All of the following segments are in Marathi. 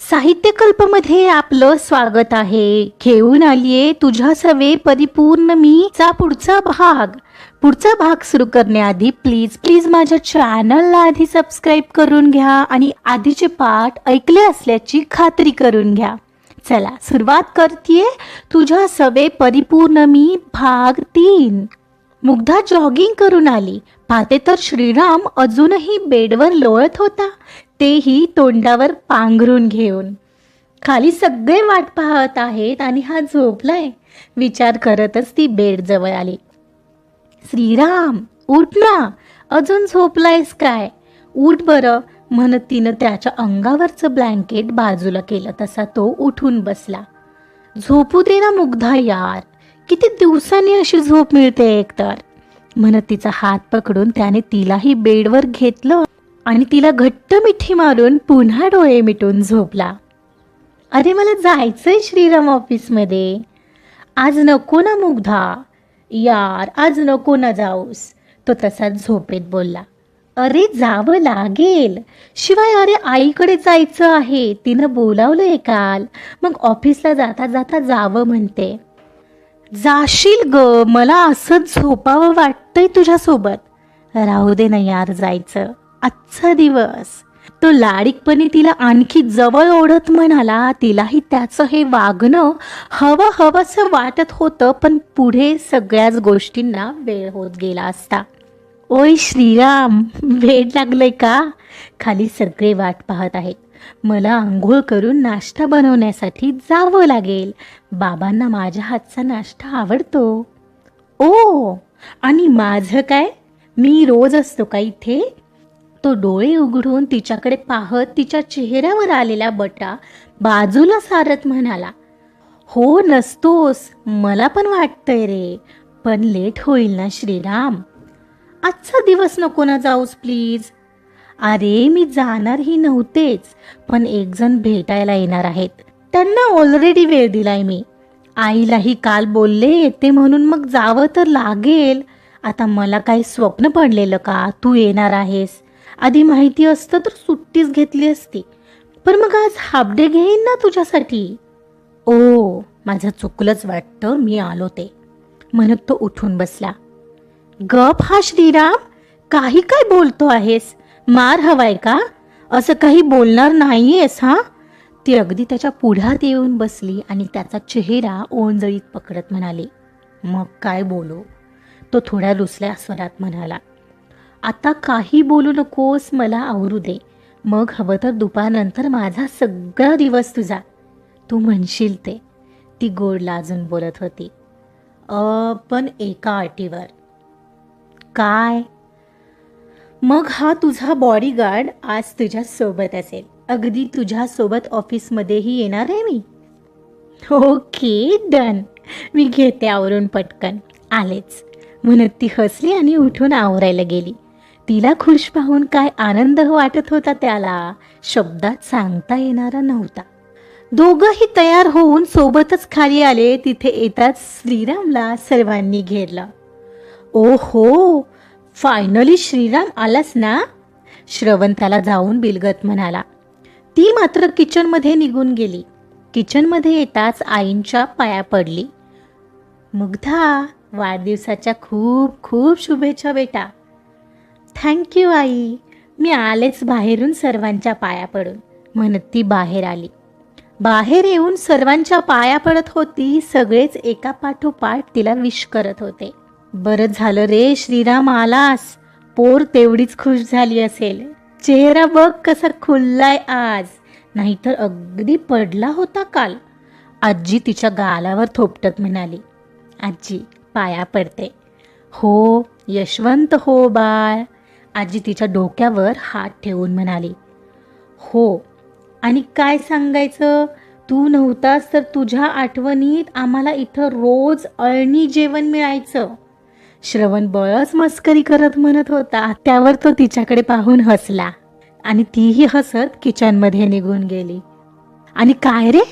साहित्यकल्पमध्ये आपलं स्वागत आहे. घेऊन आलीये तुझ्या सवे परिपूर्ण मी चा पुढचा भाग. पुढचा भाग सुरू करण्याआधी प्लीज प्लीज माझ्या चॅनलला आधी सबस्क्राईब करून घ्या आणि आधीचे पाठ ऐकले असल्याची खात्री करून घ्या. चला सुरुवात करतेय तुझ्या सवे परिपूर्ण मी भाग तीन. मुग्धा जॉगिंग करून आली. पाहते तर श्रीराम अजूनही बेडवर लोळत होता. तेही तोंडावर पांघरून घेऊन. खाली सगळे वाट पाहत आहेत आणि हा झोपलाय विचार करतच ती बेडजवळ आली. श्रीराम उठ ना अजून झोपलायस काय? उठ बरं म्हणत तिनं त्याच्या अंगावरचं ब्लँकेट बाजूला केलं तसा तो उठून बसला. झोपू दे ना मुग्धा यार किती दिवसांनी अशी झोप मिळते एकतर म्हणत तिचा हात पकडून त्याने तिलाही बेडवर घेतलं. आणि तिला घट्ट मिठी मारून पुन्हा डोळे मिटून झोपला. अरे मला जायचंय श्रीराम ऑफिसमध्ये. आज नको ना मुग्धा. यार आज नको ना जाऊस. तो तसाच झोपेत बोलला. अरे जावं लागेल. शिवाय अरे आईकडे जायचं आहे. तिनं बोलावलंय काल. मग ऑफिसला जाता जाता जावं म्हणते. जाशील ग. मला असंच झोपावं वाटतंय तुझ्यासोबत. राहू दे ना यार जायचं. आजचा दिवस. तो लाडीकपणे तिला आणखी जवळ ओढत म्हणाला तिलाही त्याचं हे वागणं हवं हवंसं वाटत होतं पण पुढे सगळ्याच गोष्टींना वेळ होत गेला असता. ओय श्रीराम वेळ लागलंय का? खाली सगळे वाट पाहत आहेत. मला आंघोळ करून नाश्ता बनवण्यासाठी जावं लागेल. बाबांना माझ्या हातचा नाश्ता आवडतो. ओ आणि माझं काय? मी रोज असतो का इथे? तो डोळे उघडून तिच्याकडे पाहत तिच्या चेहऱ्यावर आलेला बटा बाजूला सारत म्हणाला हो नसतोस मला पण वाटतंय रे पण लेट होईल ना श्रीराम. आजचा दिवस नको ना जाऊस प्लीज. अरे मी जाणारही नव्हतेच पण एक जण भेटायला येणार आहेत. त्यांना ऑलरेडी वेळ दिलाय मी. आईलाही काल बोलले ते म्हणून मग जावं तर लागेल. आता मला काही स्वप्न पडलेलं का? तू येणार आहेस. आधी माहिती असतं तर सुट्टीच घेतली असती. पण मग आज हाफ डे घेईन ना तुझ्यासाठी? ओ माझं चुकलंच वाटतं मी आलो ते. म्हणत तो उठून बसला. गप हा श्रीराम काही काय बोलतो आहेस? मार हवाय का? असं काही बोलणार नाहीयेस हा? ती अगदी त्याच्या पुढ्यात येऊन बसली आणि त्याचा चेहरा ओंजळीत पकडत म्हणाली मग काय बोलू? तो थोड्या रुसल्या स्वरात म्हणाला आता काही बोलू नकोस मला आवरू दे. मग हवं तर दुपारनंतर माझा सगळा दिवस तुझा. तू म्हणशील ते. ती गोड लाजून बोलत होती. अ पण एका अटीवर. काय? मग हा तुझा बॉडीगार्ड आज तुझ्यासोबत असेल. अगदी तुझ्यासोबत ऑफिसमध्येही येणार आहे मी. Okay done. मी घेते आवरून पटकन. आलेच. म्हणत ती हसली आणि उठून आवरायला गेली. तिला खुश पाहून काय आनंद वाटत होता त्याला शब्दात सांगता येणारा नव्हता. दोघंही तयार होऊन सोबतच खाली आले तिथे येताच श्रीरामला सर्वांनी घेरलं. ओ हो फायनली श्रीराम आलास ना? श्रवंताला जाऊन बिलगत म्हणाला. ती मात्र किचनमध्ये निघून गेली. किचनमध्ये येताच आईंच्या पाया पडली. मुग्धा वाढदिवसाच्या खूप खूप शुभेच्छा बेटा. थँक्यू आई. मी आलेच बाहेरून सर्वांच्या पाया पडून. म्हणत ती बाहेर आली. बाहेर येऊन सर्वांच्या पाया पडत होती सगळेच एका पाठोपाठ तिला विश करत होते. बरं झालं रे श्रीराम आलास. पोर तेवढीच खुश झाली असेल. चेहरा बघ कसा खुललाय आज. नाहीतर अगदी पडला होता काल. आजी तिच्या गालावर थोपटत म्हणाली आजी पाया पडते. हो यशवंत हो बाळ. आजी तिच्या डोक्यावर हात ठेवून म्हणाली हो आणि काय सांगायचं? तू नव्हतास तर तुझ्या आठवणीत आम्हाला इथं रोज अळणी जेवण मिळायचं. श्रवण बळच मस्करी करत म्हणत होता त्यावर तो तिच्याकडे पाहून हसला आणि तीही हसत किचनमध्ये निघून गेली. आणि काय रे?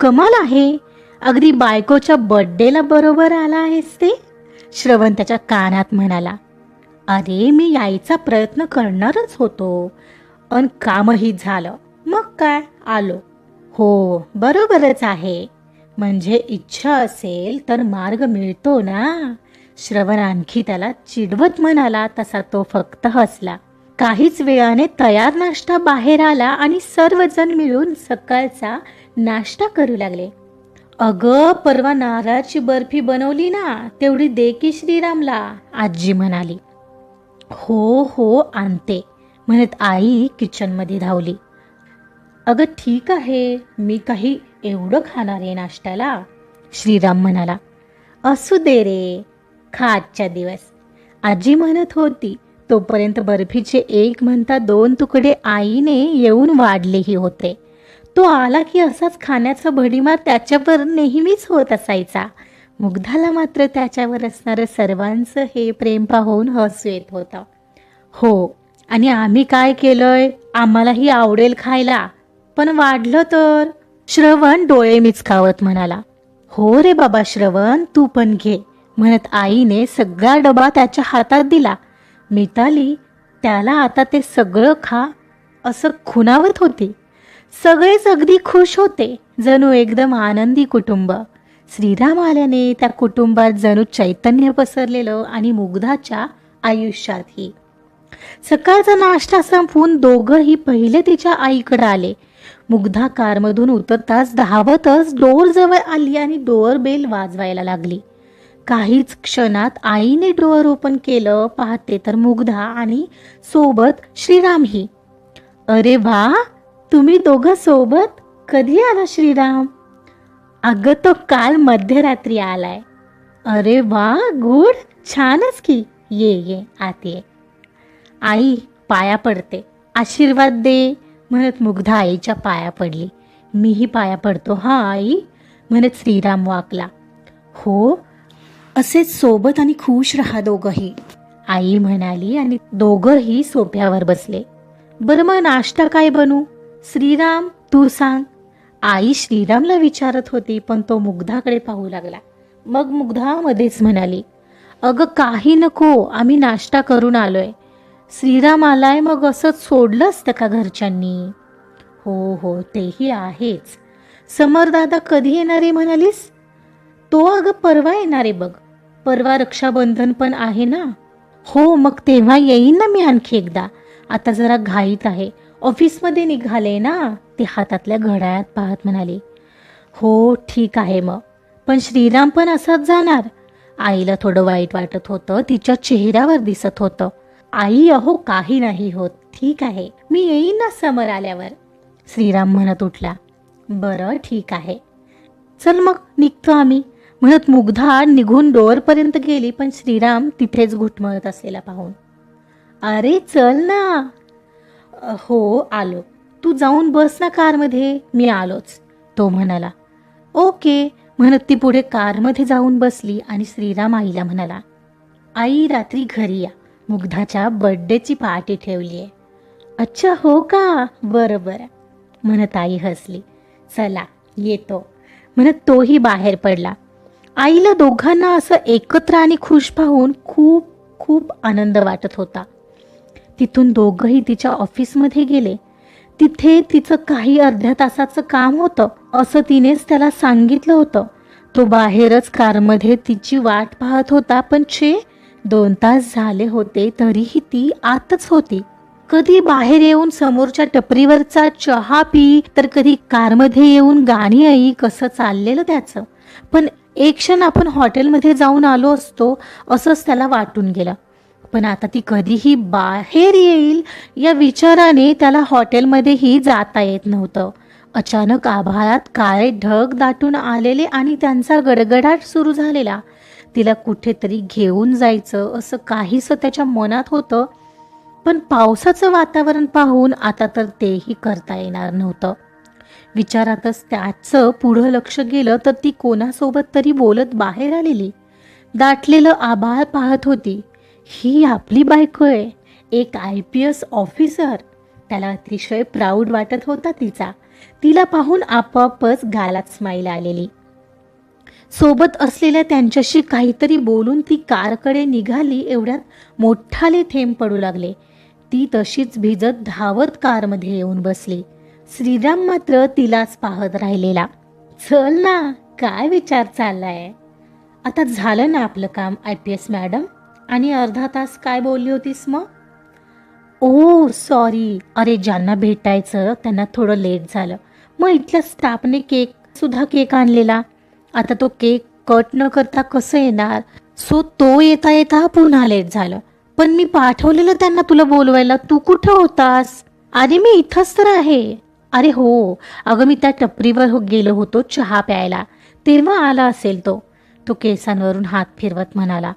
कमाल आहे. अगदी बायकोच्या बर्थडेला बरोबर आला आहेस ते? श्रवण त्याच्या कानात म्हणाला. अरे मी यायचा प्रयत्न करणारच होतो. अन कामही झालं. मग काय? आलो. हो बरोबरच आहे. म्हणजे इच्छा असेल तर मार्ग मिळतो ना? श्रवण आणखी त्याला चिडवत म्हणाला तसा तो फक्त हसला. काहीच वेळाने तयार नाश्ता बाहेर आला आणि सर्वजण मिळून सकाळचा नाश्ता करू लागले. अगं परवा नारळाची बर्फी बनवली ना? तेवढी दे की श्रीरामला आजी म्हणाली. हो हो आणते म्हणत आई किचनमध्ये धावली. अगं ठीक आहे मी काही एवढं खाणार आहे नाश्त्याला श्रीराम म्हणाला. असू दे रे खा आजच्या दिवस. आजी म्हणत होती तोपर्यंत बर्फीचे एक म्हणता दोन तुकडे आईने येऊन वाढलेही होते. तो आला की असाच खाण्याचा भडीमार त्याच्यावर नेहमीच होत असायचा. मुग्धाला मात्र त्याच्यावर असणारं सर्वांचं हे प्रेम पाहून हसू येत होतं. हो आणि आम्ही काय केलंय? आम्हालाही आवडेल खायला. पण वाढलं तर? श्रवण डोळे मिचकावत म्हणाला. हो रे बाबा श्रवण तू पण घे. म्हणत आईने सगळा डबा त्याच्या हातात दिला. मिताली त्याला आता ते सगळं खा असं खुणावत होती. सगळेच अगदी खुश होते. जणू एकदम आनंदी कुटुंब. श्रीराम आल्याने त्या कुटुंबात जणू चैतन्य पसरलेलं आणि मुग्धाच्या आयुष्यातही सकाळचा नाश्ता संपवून दोघंही पहिले तिच्या आईकडे आले. मुग्धा कारमधून उतरताच धावतच डोर जवळ आली आणि डोअर बेल वाजवायला लागली. काहीच क्षणात आईने डोअर ओपन केलं पाहते तर मुग्धा आणि सोबत श्रीरामही अरे वा! तुम्ही दोघं सोबत? कधी आला श्रीराम? अगं तो काल मध्यरात्री आलाय. अरे वा गुड छानच की. ये ये आते ये. आई पाया पडते. आशीर्वाद दे म्हणत मुग्धा आईच्या पाया पडली. मीही पाया पडतो हा आई म्हणत श्रीराम वाकला. हो असेच सोबत आणि खुश राहा दोघंही. आई म्हणाली आणि दोघंही सोप्यावर बसले. बरं मग नाश्ता काय बनू? श्रीराम तू सांग. आई श्रीरामला विचारत होती पण तो मुग्धाकडे पाहू लागला. मग मुग्धा मध्येच म्हणाली अगं काही नको आम्ही नाश्ता करून आलोय. श्रीराम आलाय मग असंच सोडलं असतं का घरच्यांनी? हो हो तेही आहेच. समरदादा कधी येणार आहे म्हणालीस? तो अगं परवा येणार आहे बघ. परवा रक्षाबंधन पण आहे ना? हो मग तेव्हा येईन ना मी आणखी एकदा. आता जरा घाईत आहे. ऑफिसमध्ये निघाले ना ती हातातल्या घड्याळात पाहत म्हणाली हो ठीक आहे मग. पण श्रीराम पण असाच जाणार. आईला थोडं वाईट वाटत होतं तिच्या चेहऱ्यावर दिसत होतं. आई अहो काही नाही होत ठीक आहे. मी येईन ना समर आल्यावर. श्रीराम म्हणत उठला बरं ठीक आहे. चल मग निघतो आम्ही. म्हणत मुग्धा निघून डोअरपर्यंत गेली पण श्रीराम तिथेच घुटमळत असलेला पाहून अरे चल ना. हो आलो. तू जाऊन बस ना कारमध्ये. मी आलोच. तो म्हणाला. ओके. म्हणत ती पुढे कारमध्ये जाऊन बसली आणि श्रीराम आईला म्हणाला आई रात्री घरी या. मुग्धाच्या बर्थडेची पार्टी ठेवली आहे अच्छा हो का? बरं बरं. म्हणत आई हसली. चला येतो. म्हणत तोही बाहेर पडला. आईला दोघांना असं एकत्र आणि खुश पाहून खूप खूप आनंद वाटत होता. तिथून दोघंही तिच्या ऑफिसमध्ये गेले. तिथे तिचं काही अर्ध्या तासाचं काम होतं असं तिनेच त्याला सांगितलं होतं. तो बाहेरच कारमध्ये तिची वाट पाहत होता पण छे दोन तास झाले होते तरीही ती आतच होती. कधी बाहेर येऊन समोरच्या टपरीवरचा चहा पी तर कधी कारमध्ये येऊन गाणी आई कसं चाललेलं त्याचं. पण एक क्षण आपण हॉटेलमध्ये जाऊन आलो असतो असंच त्याला वाटून गेलं. पण आता ती कधीही बाहेर येईल या विचाराने त्याला हॉटेलमध्येही जाता येत नव्हतं. अचानक आभाळात काळे ढग दाटून आलेले आणि त्यांचा गडगडाट सुरू झालेला. तिला कुठेतरी घेऊन जायचं असं काहीसं त्याच्या मनात होतं पण पावसाचं वातावरण पाहून आता तर तेही करता येणार नव्हतं. विचारातच त्याचं पुढं लक्ष गेलं तर ती कोणासोबत तरी बोलत बाहेर आलेली. दाटलेलं आभाळ पाहत होती. ही आपली बायको आहे. एक आय पी एस ऑफिसर. त्याला अतिशय प्राऊड वाटत होता तिचा. तिला पाहून आपोआपच गालात स्माईल आलेली. सोबत असलेल्या त्यांच्याशी काहीतरी बोलून ती कारकडे निघाली एवढ्यात मोठाले थेंब पडू लागले. ती तशीच भिजत धावत कारमध्ये येऊन बसली. श्रीराम मात्र तिलाच पाहत राहिलेला. चल ना काय विचार चाललाय? आता झालं ना आपलं काम आय पी एस मॅडम? आणि अर्धा तास काय बोलली होतीस मग? ओ सॉरी अरे ज्यांना भेटायचं त्यांना थोडं लेट झालं. मग इथल्या स्टाफने केक सुद्धा केक आणलेला. आता तो केक कट न करता कसं येणार? सो तो येता येता पुन्हा लेट झालं. पण मी पाठवलेलं त्यांना तुला बोलवायला. तू कुठं होतास? अरे मी इथंच तर आहे. अरे हो. अगं मी त्या टपरीवर हो गेलो होतो चहा प्यायला. तेव्हा आला असेल तो. तो केसांवरून हात फिरवत म्हणाला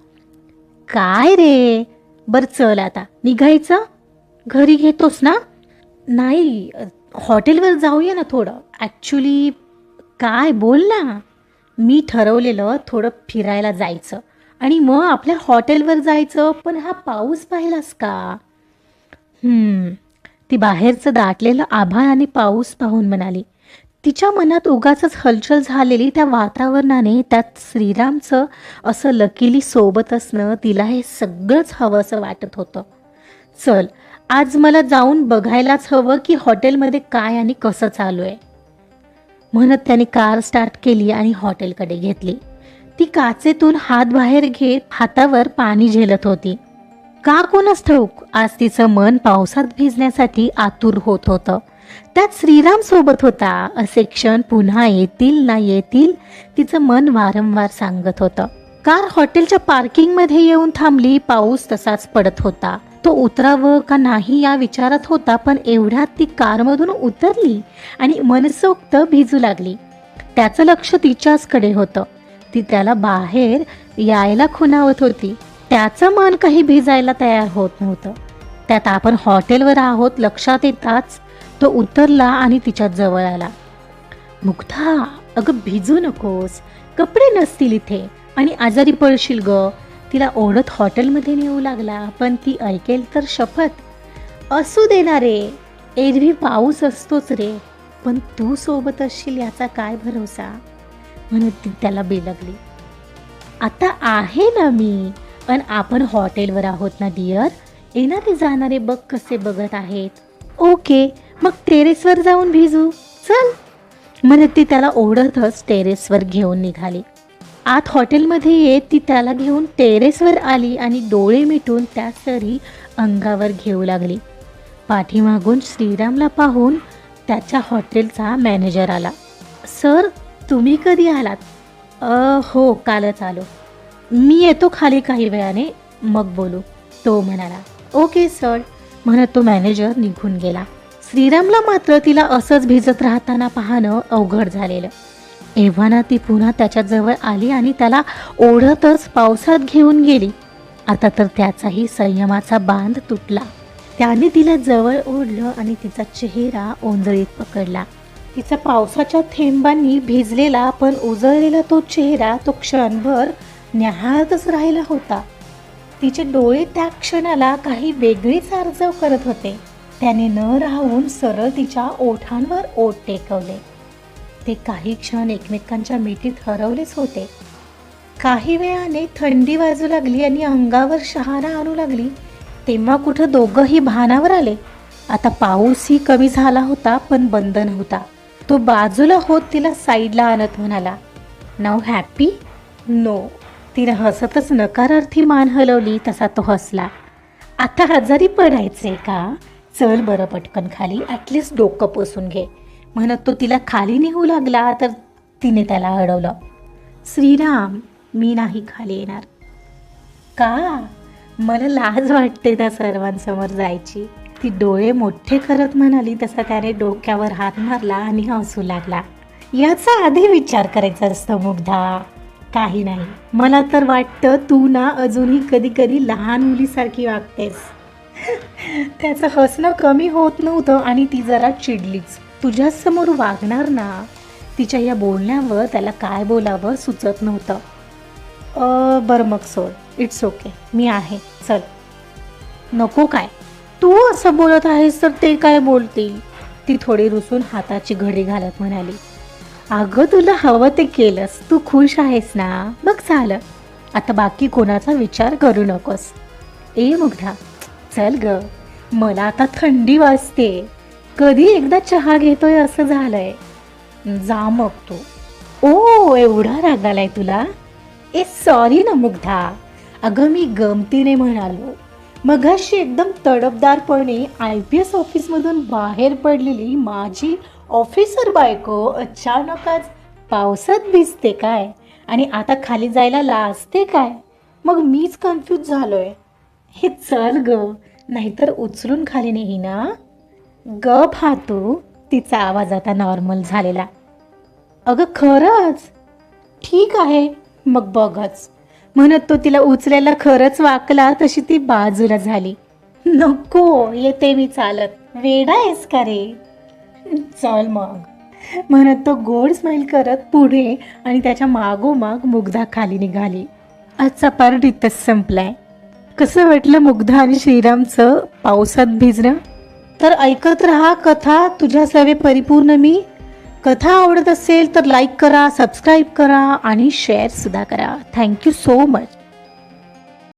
काय रे? बर चल आता. निघायचं? घरी घेतोस ना? नाही हॉटेलवर जाऊया ना थोडं. ॲक्च्युली काय बोल ना. मी ठरवलेलं थोडं फिरायला जायचं. आणि मग आपल्या हॉटेलवर जायचं पण हा पाऊस पाहिलास का? ती बाहेरचं दाटलेलं आभाळ आणि पाऊस पाहून म्हणाली तिच्या मनात उगाच हलचल झालेली त्या वातावरणाने त्यात श्रीरामचं असं लकीली सोबत असणं तिला हे सगळंच हवं असं वाटत होतं. चल आज मला जाऊन बघायलाच हवं की हॉटेलमध्ये काय आणि कसं चालू आहे. म्हणत त्याने कार स्टार्ट केली आणि हॉटेलकडे घेतली. ती काचेतून हात बाहेर घेत हातावर पाणी झेलत होती. का कोणास ठाऊक आज तिचं मन पावसात भिजण्यासाठी आतुर होत होतं. त्यात श्रीराम सोबत होता. असे क्षण पुन्हा येतील ना येतील तिचं मन वारंवार सांगत होतं. कार हॉटेलच्या पार्किंगमध्ये येऊन थांबली पाऊस तसाच पडत होता. तो उतरावं का नाही या विचारात होता पण एवढ्यात ती कारमधून उतरली आणि मनसोक्त भिजू लागली. त्याचं लक्ष तिच्याचकडे होतं. ती त्याला बाहेर यायला खुणावत होती. त्याचं मन काही भिजायला तयार होत नव्हतं. त्यात आपण हॉटेलवर आहोत लक्षात येताच तो उतरला आणि तिच्या जवळ आला. मुग्धा अगं भिजू नकोस. कपडे नसतील इथे. आणि आजारी पडशील ग. तिला ओढत हॉटेलमध्ये नेऊ लागला. पण ती ऐकेल तर शपथ. असू देणार रे. एरवी पाऊस असतोच रे. पण तू सोबत असशील याचा काय भरोसा? म्हणून ती त्याला बेलगली. आता आहे ना मी. पण आपण हॉटेलवर आहोत ना डिअर? येणारे जाणारे बघ कसे बघत आहेत. ओके. मग टेरेसवर जाऊन भिजू. चल. म्हणत ती त्याला ओढतच टेरेसवर घेऊन निघाली. आत हॉटेलमध्ये येत ती त्याला घेऊन टेरेसवर आली आणि डोळे मिटून त्या सरी अंगावर घेऊ लागली. पाठीमागून श्रीरामला पाहून त्याच्या हॉटेलचा मॅनेजर आला. सर तुम्ही कधी आलात? "अ, हो कालच आलो. मी येतो खाली काही वेळाने मग बोलू. तो म्हणाला. Okay sir. म्हणत तो मॅनेजर निघून गेला. श्रीरामला मात्र तिला असंच भिजत राहताना पाहणं अवघड झालेलं. एव्हाना ती पुन्हा त्याच्याजवळ आली आणि त्याला ओढतच पावसात घेऊन गेली. आता तर त्याचाही संयमाचा बांध तुटला. त्याने तिला जवळ ओढलं आणि तिचा चेहरा ओंजळीत पकडला. तिचा पावसाच्या थेंबांनी भिजलेला पण उजळलेला तो चेहरा तो क्षणभर न्याहाळतच राहिला होता. तिचे डोळे त्या क्षणाला काही वेगळीच आर्जव करत होते. त्याने न राहून सरळ तिच्या ओठांवर ओठ टेकवले. ते काही क्षण एकमेकांच्या मिठीत हरवलेच होते. काही वेळाने थंडी वाजू लागली आणि अंगावर शहारा आणू लागली तेव्हा कुठं दोघंही भानावर आले. आता पाऊसही कमी झाला होता पण बंद नव्हता. तो बाजूला होत तिला साईडला आणत म्हणाला नाव हॅपी नो. तिनं हसतच नकारार्थी मान हलवली तसा तो हसला. आता आजारी पडायचे का? चल बरं पटकन खाली ॲटलिस्ट डोकं पोसून घे. म्हणत तो तिला खाली नेऊ लागला तर तिने त्याला अडवलं. श्रीराम मी नाही खाली येणार. का? मला लाज वाटते त्या सर्वांसमोर जायची. ती डोळे मोठे करत म्हणाली तसा त्याने डोक्यावर हात मारला आणि हसू लागला. याचा आधी विचार करायचा असतो मुग्धा. काही नाही. मला तर वाटतं तू ना अजूनही कधी कधी लहान मुलीसारखी वागतेस. त्याचं हसणं कमी होत नव्हतं आणि ती जरा चिडलीच. तुझ्यासमोर वागणार ना? तिच्या या बोलण्यावर त्याला काय बोलावं सुचत नव्हतं. बरं मग सोड. इट्स ओके मी आहे. चल. नको काय? तू असं बोलत आहेस तर ते काय बोलतील? ती थोडी रुसून हाताची घडी घालत म्हणाली. अगं तुला हवं ते केलंस. तू खुश आहेस ना? मग झालं. आता बाकी कोणाचा विचार करू नकोस. ए मुग्धा. चल ग. मला आता थंडी वाजते. कधी एकदा चहा घेतोय असं झालंय. जा मग तू. ओ एवढा राग आलाय तुला? ए सॉरी ना मुग्धा. अगं मी गमतीने म्हणालो. मघाशी एकदम तडपदारपणे आय पी एस ऑफिसमधून बाहेर पडलेली माझी ऑफिसर बायको अचानकच पावसात भिजते काय? आणि आता खाली जायला लाजते काय? मग मीच कन्फ्यूज झालोय. हे चल ग. नाहीतर उचलून खाली नाही ना. गप हा तू. तिचा आवाज आता नॉर्मल झालेला. अगं खरंच? ठीक आहे. मग बघच. म्हणत तो तिला उचलायला खरंच वाकला तशी ती बाजूला झाली. नको येते मी चालत. वेडा आहेस का रे? चल मग. म्हणत तो गोड स्माईल करत पुढे आणि त्याच्या मागोमाग मुग्धा खाली निघाली. आजचा पार्ट इथंच संपलाय. कसं वाटलं मुग्धा आणि श्रीरामचं पावसात भिजणं? तर ऐकत राहा कथा तुझ्या सवे परिपूर्ण मी. कथा आवडत असेल तर लाईक करा सबस्क्राईब करा आणि शेअरसुद्धा करा. Thank you so much